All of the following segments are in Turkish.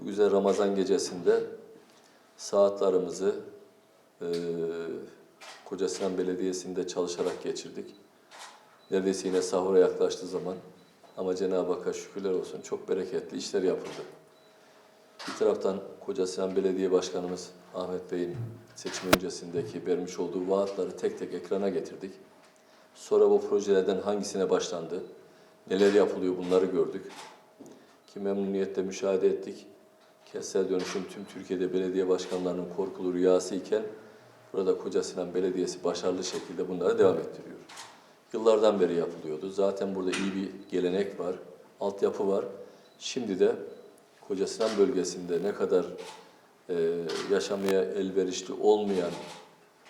Bu güzel Ramazan gecesinde saatlerimizi eee Koca Sinan Belediyesi'nde çalışarak geçirdik. Neredeyse yine sahura yaklaştığı zaman ama Cenab-ı Hakk'a şükürler olsun çok bereketli işler yapıldı. Bir taraftan Koca Sinan Belediye Başkanımız Ahmet Bey'in seçim öncesindeki vermiş olduğu vaatları tek tek ekrana getirdik. Sonra bu projelerden hangisine başlandı, neler yapılıyor bunları gördük. Ki memnuniyetle müşahede ettik. Kentsel dönüşüm tüm Türkiye'de belediye başkanlarının korkulu rüyası iken burada Koca Sinan Belediyesi başarılı şekilde bunları devam ettiriyor. Yıllardan beri yapılıyordu. Zaten burada iyi bir gelenek var, altyapı var. Şimdi de Koca Sinan bölgesinde ne kadar e, yaşamaya elverişli olmayan,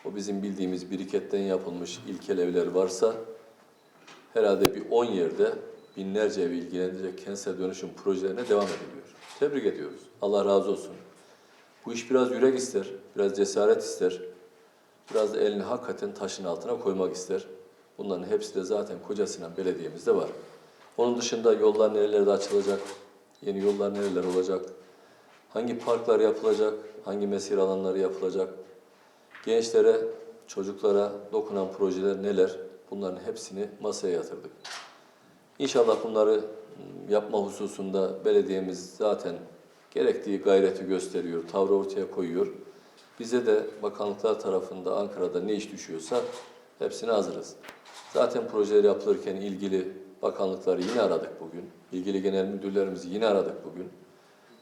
o bizim bildiğimiz biriketten yapılmış ilkel evler varsa herhalde bir 10 yerde binlerce evi ilgilendirecek kentsel dönüşüm projelerine devam ediliyor. Tebrik ediyoruz. Allah razı olsun. Bu iş biraz yürek ister, biraz cesaret ister. Biraz da elini hakikaten taşın altına koymak ister. Bunların hepsi de zaten Koca Sinan Belediye'mizde var. Onun dışında yollar nerelerde açılacak, yeni yollar nereler olacak, hangi parklar yapılacak, hangi mesir alanları yapılacak, gençlere, çocuklara dokunan projeler neler, bunların hepsini masaya yatırdık. İnşallah bunları yapma hususunda belediyemiz zaten gerektiği gayreti gösteriyor, tavrı ortaya koyuyor. Bize de bakanlıklar tarafında Ankara'da ne iş düşüyorsa hepsine hazırız. Zaten projeler yapılırken ilgili bakanlıkları yine aradık bugün. İlgili genel müdürlerimizi yine aradık bugün.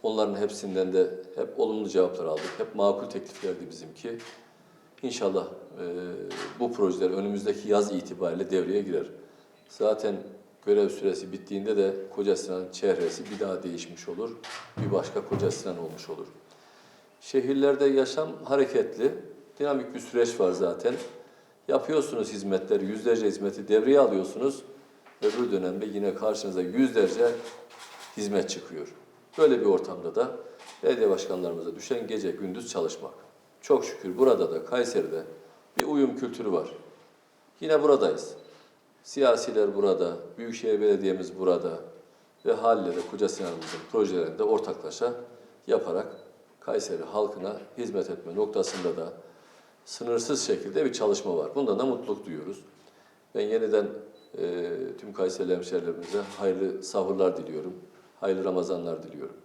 Onların hepsinden de hep olumlu cevaplar aldık. Hep makul tekliflerdi bizimki. İnşallah e, bu projeler önümüzdeki yaz itibariyle devreye girer. Zaten görev süresi bittiğinde de Koca Sinan çehresi bir daha değişmiş olur. Bir başka Koca Sinan olmuş olur. Şehirlerde yaşam hareketli, dinamik bir süreç var zaten. Yapıyorsunuz hizmetleri, yüzlerce hizmeti devreye alıyorsunuz. Öbür dönemde yine karşınıza yüzlerce hizmet çıkıyor. Böyle bir ortamda da belediye başkanlarımıza düşen gece gündüz çalışmak. Çok şükür burada da Kayseri'de bir uyum kültürü var. Yine buradayız. Siyasiler burada, Büyükşehir Belediye'miz burada ve haliyle de projelerinde ortaklaşa yaparak Kayseri halkına hizmet etme noktasında da sınırsız şekilde bir çalışma var. Bundan da mutluluk duyuyoruz. Ben yeniden e, tüm Kayseri hemşehrilerimize hayırlı sahurlar diliyorum. Hayırlı Ramazanlar diliyorum.